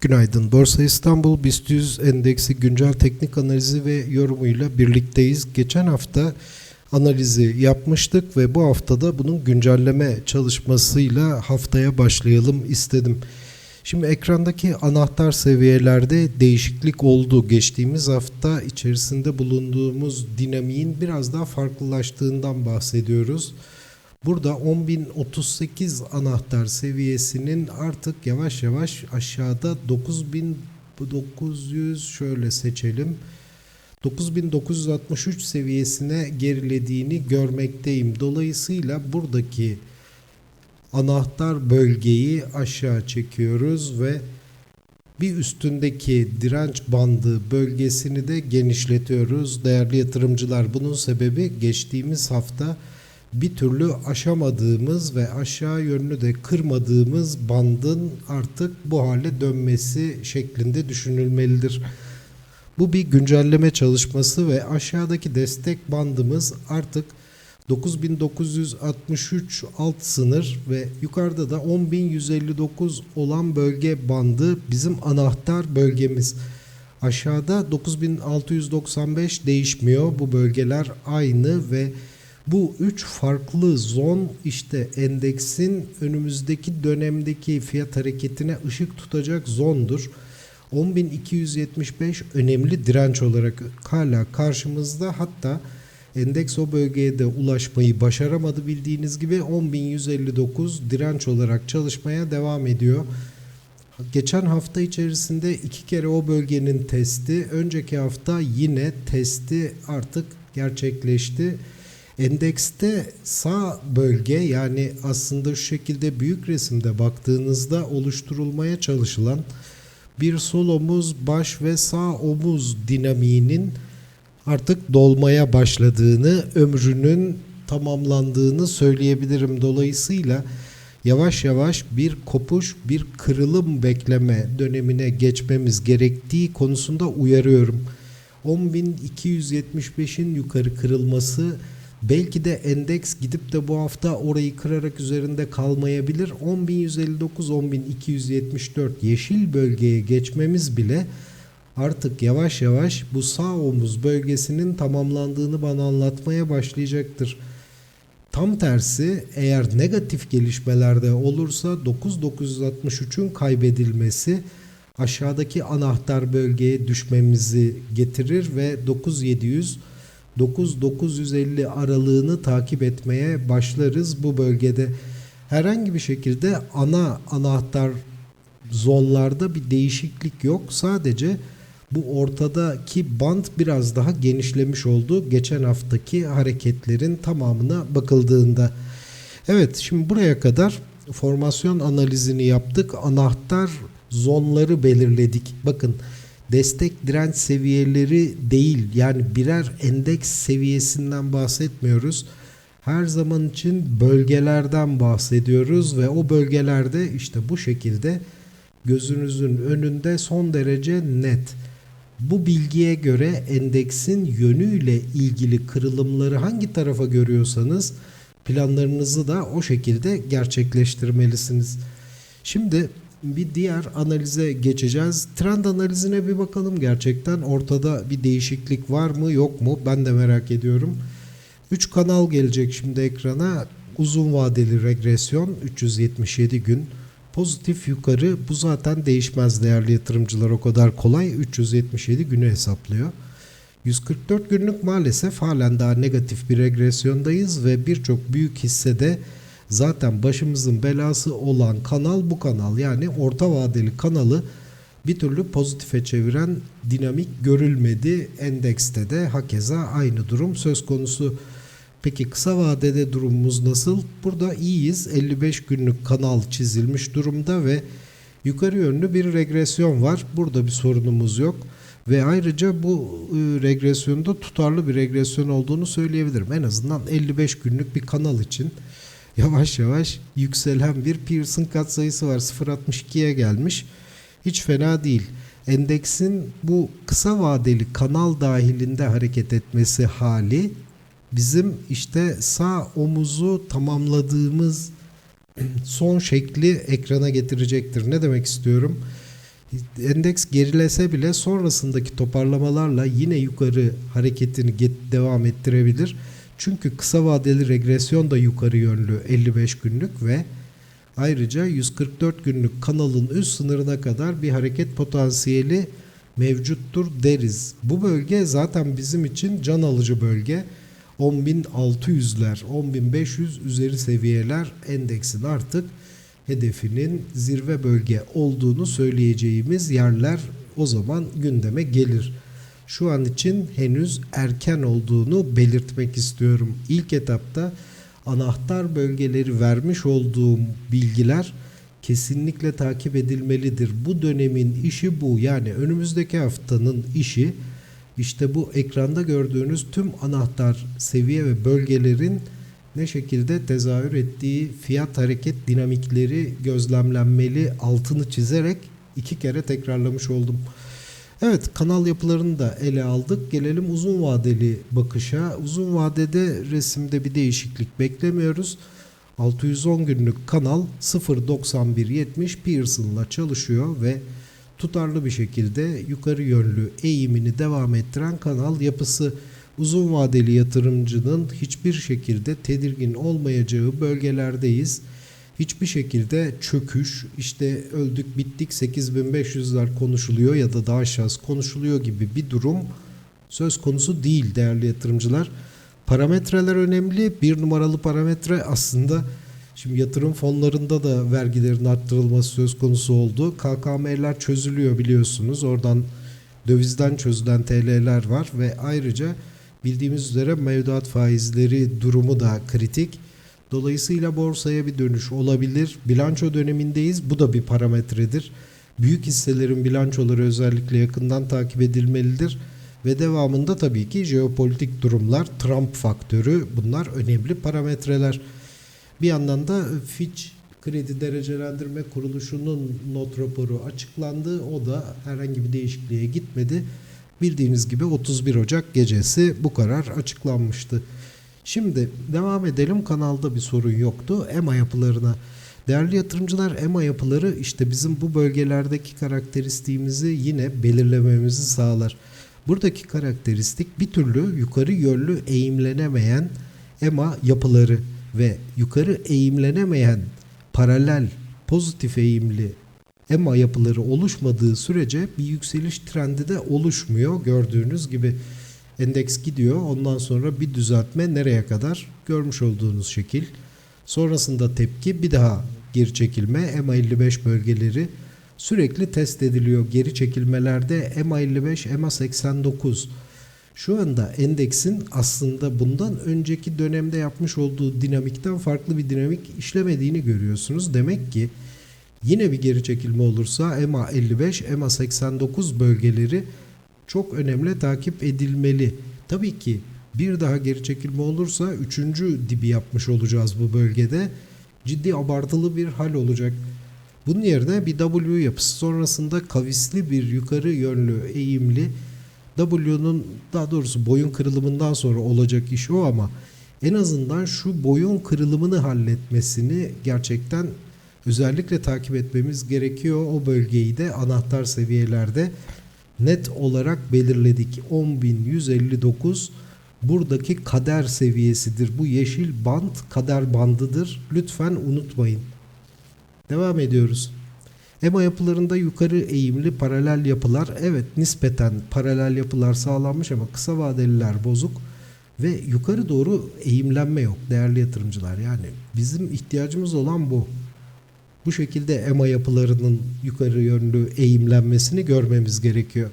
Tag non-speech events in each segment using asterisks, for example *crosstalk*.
Günaydın. Borsa İstanbul BIST 100 endeksi güncel teknik analizi ve yorumuyla birlikteyiz. Geçen hafta analizi yapmıştık ve bu haftada bunun güncelleme çalışmasıyla haftaya başlayalım istedim. Şimdi ekrandaki anahtar seviyelerde değişiklik oldu. Geçtiğimiz hafta içerisinde bulunduğumuz dinamiğin biraz daha farklılaştığından bahsediyoruz. Burada 10.038 anahtar seviyesinin artık yavaş yavaş aşağıda 9.900 şöyle seçelim. 9963 seviyesine gerilediğini görmekteyim. Dolayısıyla buradaki anahtar bölgeyi aşağı çekiyoruz ve bir üstündeki direnç bandı bölgesini de genişletiyoruz. Değerli yatırımcılar bunun sebebi geçtiğimiz hafta bir türlü aşamadığımız ve aşağı yönlü de kırmadığımız bandın artık bu hale dönmesi şeklinde düşünülmelidir. Bu bir güncelleme çalışması ve aşağıdaki destek bandımız artık 9963 alt sınır ve yukarıda da 10159 olan bölge bandı bizim anahtar bölgemiz. Aşağıda 9695 değişmiyor. Bu bölgeler aynı ve bu üç farklı zon işte endeksin önümüzdeki dönemdeki fiyat hareketine ışık tutacak zondur. 10.275 önemli direnç olarak hala karşımızda hatta endeks o bölgeye de ulaşmayı başaramadı bildiğiniz gibi 10.159 direnç olarak çalışmaya devam ediyor. Geçen hafta içerisinde iki kere o bölgenin testi, önceki hafta yine testi artık gerçekleşti. Endekste sağ bölge yani aslında şu şekilde büyük resimde baktığınızda oluşturulmaya çalışılan bir sol omuz, baş ve sağ omuz dinamiğinin artık dolmaya başladığını, ömrünün tamamlandığını söyleyebilirim. Dolayısıyla yavaş yavaş bir kopuş, bir kırılım bekleme dönemine geçmemiz gerektiği konusunda uyarıyorum. 10.275'in yukarı kırılması Belki de endeks gidip de bu hafta orayı kırarak üzerinde kalmayabilir. 10.159-10.274 yeşil bölgeye geçmemiz bile artık yavaş yavaş bu sağ omuz bölgesinin tamamlandığını bana anlatmaya başlayacaktır. Tam tersi eğer negatif gelişmelerde olursa 9963'ün kaybedilmesi aşağıdaki anahtar bölgeye düşmemizi getirir ve 9700 9-950 aralığını takip etmeye başlarız bu bölgede. Herhangi bir şekilde ana anahtar zonlarda bir değişiklik yok. Sadece bu ortadaki band biraz daha genişlemiş oldu. Geçen haftaki hareketlerin tamamına bakıldığında. Evet şimdi buraya kadar formasyon analizini yaptık. Anahtar zonları belirledik. Bakın destek direnç seviyeleri değil yani birer endeks seviyesinden bahsetmiyoruz. Her zaman için bölgelerden bahsediyoruz ve o bölgelerde işte bu şekilde gözünüzün önünde son derece net. Bu bilgiye göre endeksin yönüyle ilgili kırılımları hangi tarafa görüyorsanız planlarınızı da o şekilde gerçekleştirmelisiniz. Şimdi bir diğer analize geçeceğiz. Trend analizine bir bakalım gerçekten. Ortada bir değişiklik var mı yok mu? Ben de merak ediyorum. 3 kanal gelecek şimdi ekrana. Uzun vadeli regresyon 377 gün. Pozitif yukarı bu zaten değişmez değerli yatırımcılar o kadar kolay 377 günü hesaplıyor. 144 günlük maalesef halen daha negatif bir regresyondayız ve birçok büyük hissede zaten başımızın belası olan kanal bu kanal. Yani orta vadeli kanalı bir türlü pozitife çeviren dinamik görülmedi. Endekste de hakeza aynı durum söz konusu. Peki kısa vadede durumumuz nasıl? Burada iyiyiz. 55 günlük kanal çizilmiş durumda ve yukarı yönlü bir regresyon var. Burada bir sorunumuz yok. Ve ayrıca bu ıı, regresyonda tutarlı bir regresyon olduğunu söyleyebilirim. En azından 55 günlük bir kanal için yavaş yavaş yükselen bir Pearson katsayısı var. 0.62'ye gelmiş. Hiç fena değil. Endeksin bu kısa vadeli kanal dahilinde hareket etmesi hali bizim işte sağ omuzu tamamladığımız son şekli ekrana getirecektir. Ne demek istiyorum? Endeks gerilese bile sonrasındaki toparlamalarla yine yukarı hareketini devam ettirebilir. Çünkü kısa vadeli regresyon da yukarı yönlü 55 günlük ve ayrıca 144 günlük kanalın üst sınırına kadar bir hareket potansiyeli mevcuttur deriz. Bu bölge zaten bizim için can alıcı bölge. 10.600'ler, 10.500 üzeri seviyeler endeksin artık hedefinin zirve bölge olduğunu söyleyeceğimiz yerler o zaman gündeme gelir. Şu an için henüz erken olduğunu belirtmek istiyorum. İlk etapta anahtar bölgeleri vermiş olduğum bilgiler kesinlikle takip edilmelidir. Bu dönemin işi bu. Yani önümüzdeki haftanın işi işte bu ekranda gördüğünüz tüm anahtar seviye ve bölgelerin ne şekilde tezahür ettiği fiyat hareket dinamikleri gözlemlenmeli altını çizerek iki kere tekrarlamış oldum. Evet kanal yapılarını da ele aldık. Gelelim uzun vadeli bakışa. Uzun vadede resimde bir değişiklik beklemiyoruz. 610 günlük kanal 0.9170 Pearson'la çalışıyor ve tutarlı bir şekilde yukarı yönlü eğimini devam ettiren kanal yapısı uzun vadeli yatırımcının hiçbir şekilde tedirgin olmayacağı bölgelerdeyiz. Hiçbir şekilde çöküş, işte öldük bittik 8500'ler konuşuluyor ya da daha aşağısı konuşuluyor gibi bir durum söz konusu değil değerli yatırımcılar. Parametreler önemli. Bir numaralı parametre aslında şimdi yatırım fonlarında da vergilerin arttırılması söz konusu oldu. KKM'ler çözülüyor biliyorsunuz. Oradan dövizden çözülen TL'ler var ve ayrıca bildiğimiz üzere mevduat faizleri durumu da kritik. Dolayısıyla borsaya bir dönüş olabilir. Bilanço dönemindeyiz. Bu da bir parametredir. Büyük hisselerin bilançoları özellikle yakından takip edilmelidir. Ve devamında tabii ki jeopolitik durumlar, Trump faktörü bunlar önemli parametreler. Bir yandan da Fitch Kredi Derecelendirme Kuruluşu'nun not raporu açıklandı. O da herhangi bir değişikliğe gitmedi. Bildiğiniz gibi 31 Ocak gecesi bu karar açıklanmıştı. Şimdi devam edelim. Kanalda bir sorun yoktu. EMA yapılarına. Değerli yatırımcılar EMA yapıları işte bizim bu bölgelerdeki karakteristiğimizi yine belirlememizi sağlar. Buradaki karakteristik bir türlü yukarı yönlü eğimlenemeyen EMA yapıları ve yukarı eğimlenemeyen paralel pozitif eğimli EMA yapıları oluşmadığı sürece bir yükseliş trendi de oluşmuyor. Gördüğünüz gibi endeks gidiyor. Ondan sonra bir düzeltme nereye kadar? Görmüş olduğunuz şekil. Sonrasında tepki bir daha geri çekilme EMA 55 bölgeleri sürekli test ediliyor. Geri çekilmelerde EMA 55, EMA 89 şu anda endeksin aslında bundan önceki dönemde yapmış olduğu dinamikten farklı bir dinamik işlemediğini görüyorsunuz. Demek ki yine bir geri çekilme olursa EMA 55, EMA 89 bölgeleri çok önemli takip edilmeli. Tabii ki bir daha geri çekilme olursa üçüncü dibi yapmış olacağız bu bölgede. Ciddi abartılı bir hal olacak. Bunun yerine bir W yapısı sonrasında kavisli bir yukarı yönlü eğimli W'nun daha doğrusu boyun kırılımından sonra olacak iş o ama en azından şu boyun kırılımını halletmesini gerçekten özellikle takip etmemiz gerekiyor. O bölgeyi de anahtar seviyelerde net olarak belirledik. 10.159 buradaki kader seviyesidir. Bu yeşil band kader bandıdır. Lütfen unutmayın. Devam ediyoruz. EMA yapılarında yukarı eğimli paralel yapılar evet nispeten paralel yapılar sağlanmış ama kısa vadeliler bozuk ve yukarı doğru eğimlenme yok değerli yatırımcılar. Yani bizim ihtiyacımız olan bu. Bu şekilde EMA yapılarının yukarı yönlü eğimlenmesini görmemiz gerekiyor.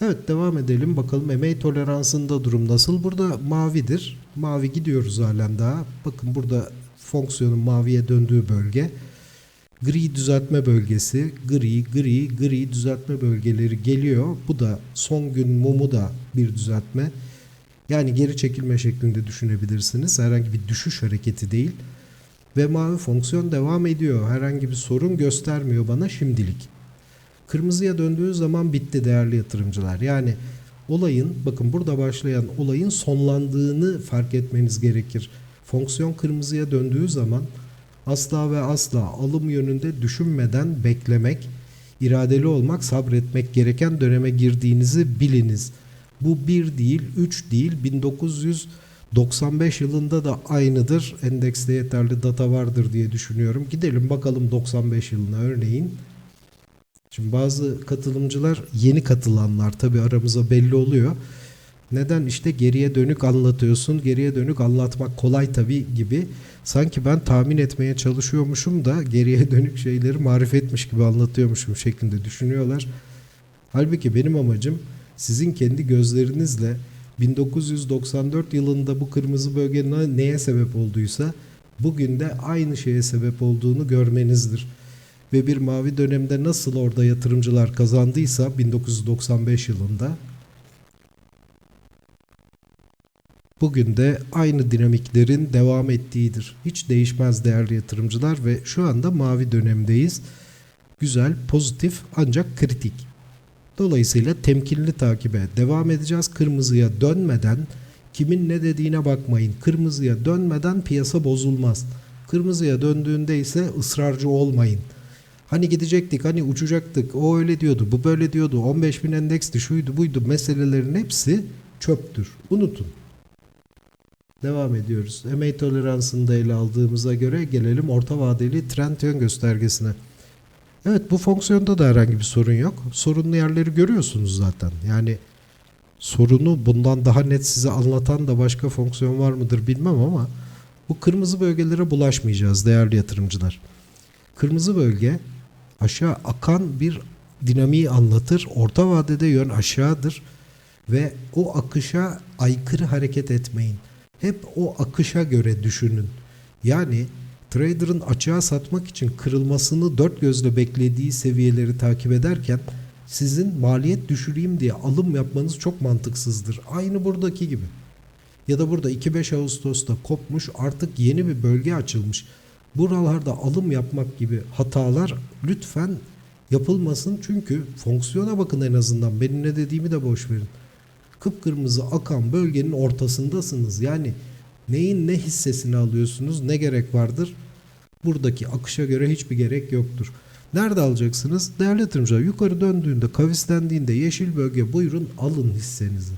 Evet devam edelim bakalım MA toleransında durum nasıl? Burada mavidir. Mavi gidiyoruz halen daha. Bakın burada fonksiyonun maviye döndüğü bölge. Gri düzeltme bölgesi, gri, gri, gri düzeltme bölgeleri geliyor. Bu da son gün mumu da bir düzeltme. Yani geri çekilme şeklinde düşünebilirsiniz. Herhangi bir düşüş hareketi değil. Ve mavi fonksiyon devam ediyor. Herhangi bir sorun göstermiyor bana şimdilik. Kırmızıya döndüğü zaman bitti değerli yatırımcılar. Yani olayın bakın burada başlayan olayın sonlandığını fark etmeniz gerekir. Fonksiyon kırmızıya döndüğü zaman asla ve asla alım yönünde düşünmeden beklemek, iradeli olmak, sabretmek gereken döneme girdiğinizi biliniz. Bu bir değil, üç değil, 1995 yılında da aynıdır. Endekste yeterli data vardır diye düşünüyorum. Gidelim bakalım 95 yılına örneğin. Şimdi bazı katılımcılar yeni katılanlar tabi aramıza belli oluyor. Neden işte geriye dönük anlatıyorsun, geriye dönük anlatmak kolay tabi gibi. Sanki ben tahmin etmeye çalışıyormuşum da geriye *laughs* dönük şeyleri marifetmiş gibi anlatıyormuşum şeklinde düşünüyorlar. Halbuki benim amacım sizin kendi gözlerinizle 1994 yılında bu kırmızı bölge ne- neye sebep olduysa bugün de aynı şeye sebep olduğunu görmenizdir. Ve bir mavi dönemde nasıl orada yatırımcılar kazandıysa 1995 yılında bugün de aynı dinamiklerin devam ettiğidir. Hiç değişmez değerli yatırımcılar ve şu anda mavi dönemdeyiz. Güzel, pozitif ancak kritik. Dolayısıyla temkinli takibe devam edeceğiz. Kırmızıya dönmeden kimin ne dediğine bakmayın. Kırmızıya dönmeden piyasa bozulmaz. Kırmızıya döndüğünde ise ısrarcı olmayın. Hani gidecektik, hani uçacaktık, o öyle diyordu, bu böyle diyordu, 15 bin endeksti, şuydu buydu meselelerin hepsi çöptür. Unutun. Devam ediyoruz. MA toleransını da ele aldığımıza göre gelelim orta vadeli trend yön göstergesine. Evet bu fonksiyonda da herhangi bir sorun yok. Sorunlu yerleri görüyorsunuz zaten. Yani sorunu bundan daha net size anlatan da başka fonksiyon var mıdır bilmem ama bu kırmızı bölgelere bulaşmayacağız değerli yatırımcılar. Kırmızı bölge aşağı akan bir dinamiği anlatır. Orta vadede yön aşağıdır ve o akışa aykırı hareket etmeyin. Hep o akışa göre düşünün. Yani trader'ın açığa satmak için kırılmasını dört gözle beklediği seviyeleri takip ederken sizin maliyet düşüreyim diye alım yapmanız çok mantıksızdır. Aynı buradaki gibi. Ya da burada 2-5 Ağustos'ta kopmuş artık yeni bir bölge açılmış. Buralarda alım yapmak gibi hatalar lütfen yapılmasın. Çünkü fonksiyona bakın en azından. Benim ne dediğimi de boş verin. Kıpkırmızı akan bölgenin ortasındasınız. Yani neyin ne hissesini alıyorsunuz ne gerek vardır? Buradaki akışa göre hiçbir gerek yoktur. Nerede alacaksınız? Değerli yatırımcılar yukarı döndüğünde, kavislendiğinde yeşil bölge buyurun alın hissenizi.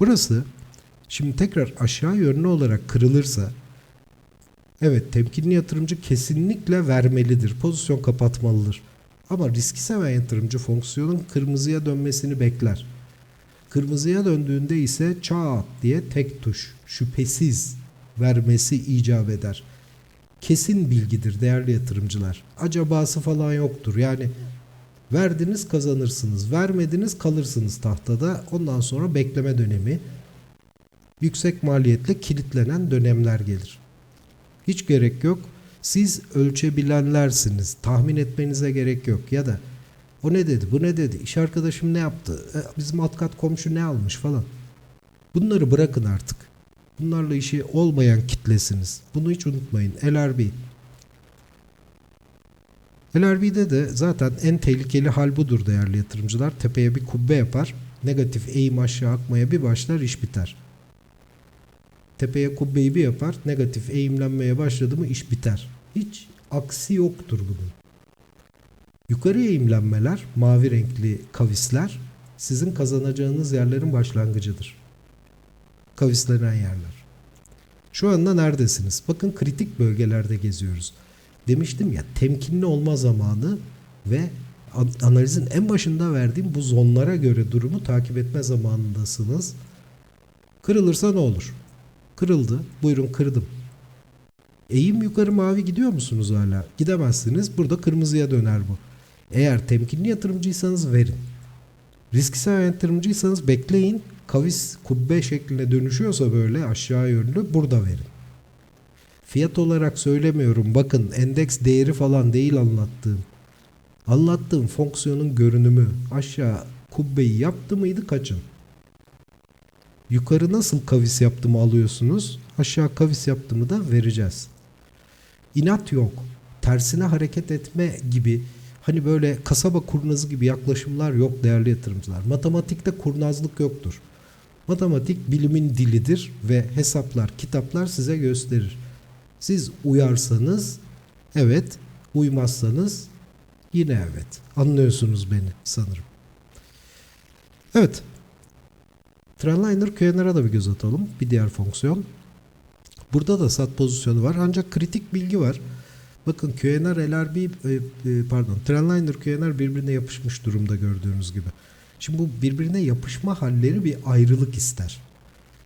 Burası şimdi tekrar aşağı yönlü olarak kırılırsa evet temkinli yatırımcı kesinlikle vermelidir. Pozisyon kapatmalıdır. Ama riski seven yatırımcı fonksiyonun kırmızıya dönmesini bekler. Kırmızıya döndüğünde ise çat diye tek tuş şüphesiz vermesi icap eder. Kesin bilgidir değerli yatırımcılar. Acabası falan yoktur. Yani verdiniz kazanırsınız, vermediniz kalırsınız tahtada. Ondan sonra bekleme dönemi yüksek maliyetle kilitlenen dönemler gelir. Hiç gerek yok. Siz ölçebilenlersiniz. Tahmin etmenize gerek yok. Ya da o ne dedi, bu ne dedi, iş arkadaşım ne yaptı, e, bizim atkat komşu ne almış falan. Bunları bırakın artık. Bunlarla işi olmayan kitlesiniz. Bunu hiç unutmayın. LRB. LRB'de de zaten en tehlikeli hal budur değerli yatırımcılar. Tepeye bir kubbe yapar. Negatif eğim aşağı akmaya bir başlar iş biter. Tepeye kubbeyi bir yapar. Negatif eğimlenmeye başladı mı iş biter. Hiç aksi yoktur bunun. Yukarı eğimlenmeler, mavi renkli kavisler sizin kazanacağınız yerlerin başlangıcıdır. Kavislenen yerler. Şu anda neredesiniz? Bakın kritik bölgelerde geziyoruz. Demiştim ya temkinli olma zamanı ve an- analizin en başında verdiğim bu zonlara göre durumu takip etme zamanındasınız. Kırılırsa ne olur? Kırıldı. Buyurun kırdım. Eğim yukarı mavi gidiyor musunuz hala? Gidemezsiniz. Burada kırmızıya döner bu. Eğer temkinli yatırımcıysanız verin. Risk seven yatırımcıysanız bekleyin. Kavis kubbe şeklinde dönüşüyorsa böyle aşağı yönlü burada verin. Fiyat olarak söylemiyorum. Bakın endeks değeri falan değil anlattığım. Anlattığım fonksiyonun görünümü aşağı kubbeyi yaptı mıydı kaçın. Yukarı nasıl kavis yaptığımı alıyorsunuz. Aşağı kavis yaptığımı da vereceğiz. İnat yok. Tersine hareket etme gibi hani böyle kasaba kurnazı gibi yaklaşımlar yok değerli yatırımcılar. Matematikte kurnazlık yoktur. Matematik bilimin dilidir ve hesaplar, kitaplar size gösterir. Siz uyarsanız evet, uymazsanız Yine evet. Anlıyorsunuz beni sanırım. Evet. Trendliner Qnr'a da bir göz atalım. Bir diğer fonksiyon. Burada da sat pozisyonu var ancak kritik bilgi var. Bakın QNR, LRB, e, e, pardon Trendliner QNR birbirine yapışmış durumda gördüğünüz gibi. Şimdi bu birbirine yapışma halleri bir ayrılık ister.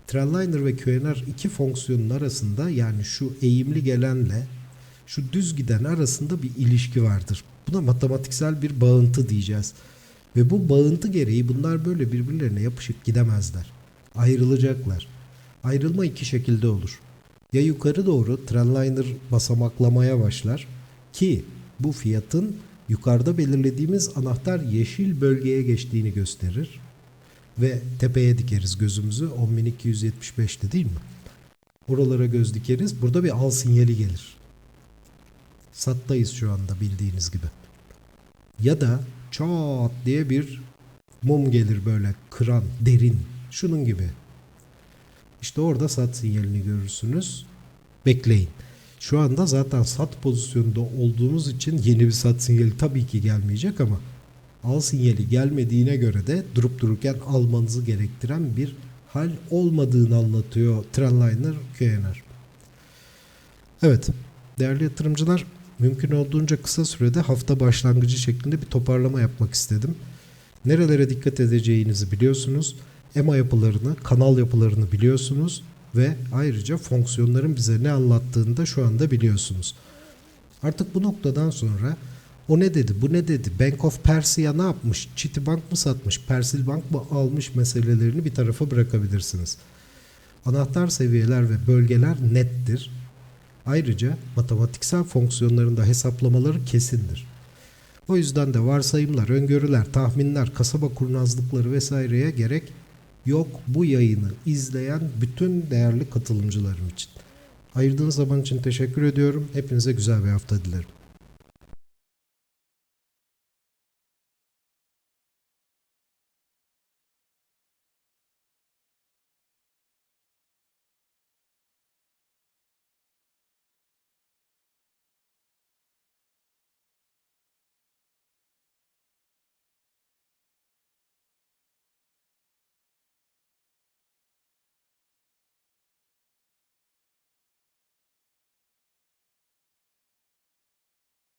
Trendliner ve QNR iki fonksiyonun arasında yani şu eğimli gelenle şu düz giden arasında bir ilişki vardır. Buna matematiksel bir bağıntı diyeceğiz. Ve bu bağıntı gereği bunlar böyle birbirlerine yapışık gidemezler. Ayrılacaklar. Ayrılma iki şekilde olur. Ya yukarı doğru trendliner basamaklamaya başlar ki bu fiyatın yukarıda belirlediğimiz anahtar yeşil bölgeye geçtiğini gösterir. Ve tepeye dikeriz gözümüzü 10.275'te değil mi? Oralara göz dikeriz. Burada bir al sinyali gelir. Sattayız şu anda bildiğiniz gibi. Ya da çat diye bir mum gelir böyle kıran, derin. Şunun gibi. İşte orada sat sinyalini görürsünüz. Bekleyin. Şu anda zaten sat pozisyonunda olduğumuz için yeni bir sat sinyali tabii ki gelmeyecek ama al sinyali gelmediğine göre de durup dururken almanızı gerektiren bir hal olmadığını anlatıyor Trendliner QNR. Evet, değerli yatırımcılar, mümkün olduğunca kısa sürede hafta başlangıcı şeklinde bir toparlama yapmak istedim. Nerelere dikkat edeceğinizi biliyorsunuz. EMA yapılarını, kanal yapılarını biliyorsunuz ve ayrıca fonksiyonların bize ne anlattığını da şu anda biliyorsunuz. Artık bu noktadan sonra o ne dedi, bu ne dedi, Bank of Persia ne yapmış, Citibank mı satmış, Persil Bank mı almış meselelerini bir tarafa bırakabilirsiniz. Anahtar seviyeler ve bölgeler nettir. Ayrıca matematiksel fonksiyonların da hesaplamaları kesindir. O yüzden de varsayımlar, öngörüler, tahminler, kasaba kurnazlıkları vesaireye gerek yok bu yayını izleyen bütün değerli katılımcılarım için. Ayırdığınız zaman için teşekkür ediyorum. Hepinize güzel bir hafta dilerim.